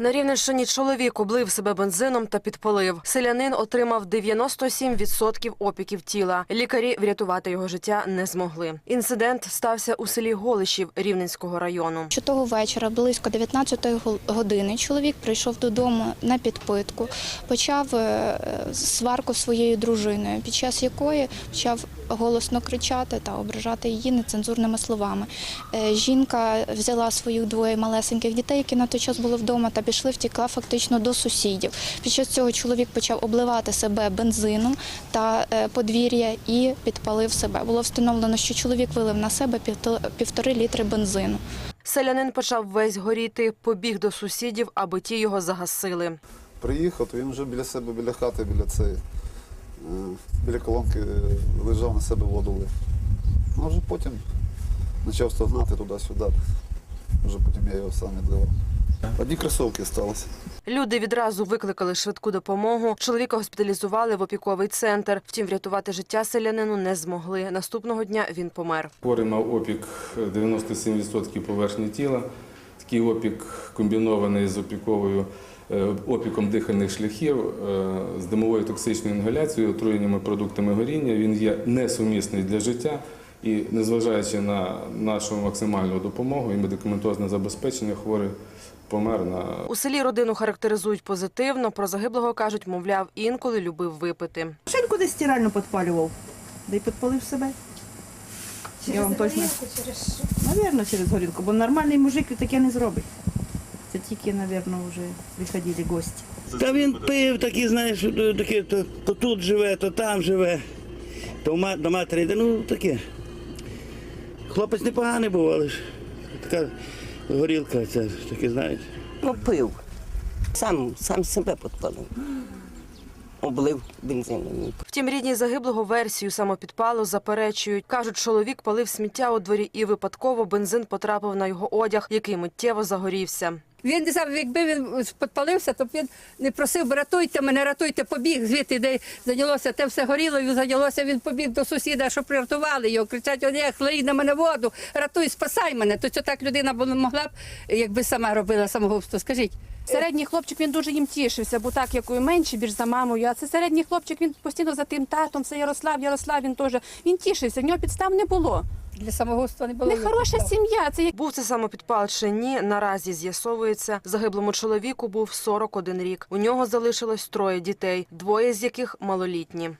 На Рівненщині чоловік облив себе бензином та підпалив. Селянин отримав 97% опіків тіла. Лікарі врятувати його життя не змогли. Інцидент стався у селі Голишів Рівненського району. Що того вечора, близько 19-ї години, чоловік прийшов додому на підпитку, почав е, сварку своєю дружиною, під час якої почав голосно кричати та ображати її нецензурними словами. Е, Жінка взяла своїх двоє малесеньких дітей, які на той час були вдома, та пішли, втекла фактично до сусідів. Під час цього чоловік почав обливати себе бензином та е, подвір'я і підпалив себе. Було встановлено, що чоловік вилив на себе півтори літри бензину. Селянин почав весь горіти, побіг до сусідів, аби ті його загасили. Приїхав, то він вже біля себе, біля хати, біля цієї, е, біля колонки е, лежав на себе воду лив. Ну, вже потім почав стогнати туди-сюди. Вже потім я його сам відливав. Одні кросовки залишилися. Люди відразу викликали швидку допомогу. Чоловіка госпіталізували в опіковий центр. Втім, врятувати життя селянину не змогли. Наступного дня він помер. Хворий мав опік 97% поверхні тіла. Такий опік комбінований з опіковою е, опіком дихальних шляхів, е, з димовою токсичною інгаляцією, отруєннями продуктами горіння. Він є несумісний для життя. І незважаючи на нашу максимальну допомогу і медикаментозне забезпечення, хворий помер на У селі родину характеризують позитивно. Про загиблого кажуть, мовляв, інколи любив випити. Шинку десь стирально підпалював, да й підпалив себе. Я вам точно... Навірно, через горілку, бо нормальний мужик таке не зробить. Це тільки, напевно, вже виходили гості. Та він пив такі, знаєш, таке, то, то тут живе, то там живе, то ма- до матері йде, ну таке. Хлопець непоганий був, але ж така горілка, це таке, знаєте. Ну, пив. Сам, сам себе підпалив. Облив бензином. Втім, рідні загиблого версію самопідпалу заперечують. Кажуть, чоловік палив сміття у дворі і випадково бензин потрапив на його одяг, який миттєво загорівся. Він не якби він підпалився, то б він не просив би рятуйте мене, рятуйте, побіг звідти, де зайнялося, те все горіло, і зайнялося, він побіг до сусіда, щоб рятували його. Кричать, Олег, лий на мене воду, рятуй, спасай мене. То це так людина була могла б, якби сама робила самогубство. Скажіть. Середній хлопчик він дуже їм тішився, бо так як і менший більш за мамою. А це середній хлопчик, він постійно за тим татом, це Ярослав, Ярослав, він теж він тішився. В нього підстав не було. Для самогубства не було. Нехороша сім'я. Це як Був це самопідпал чи ні, наразі з'ясовується. Загиблому чоловіку був 41 рік. У нього залишилось троє дітей, двоє з яких малолітні.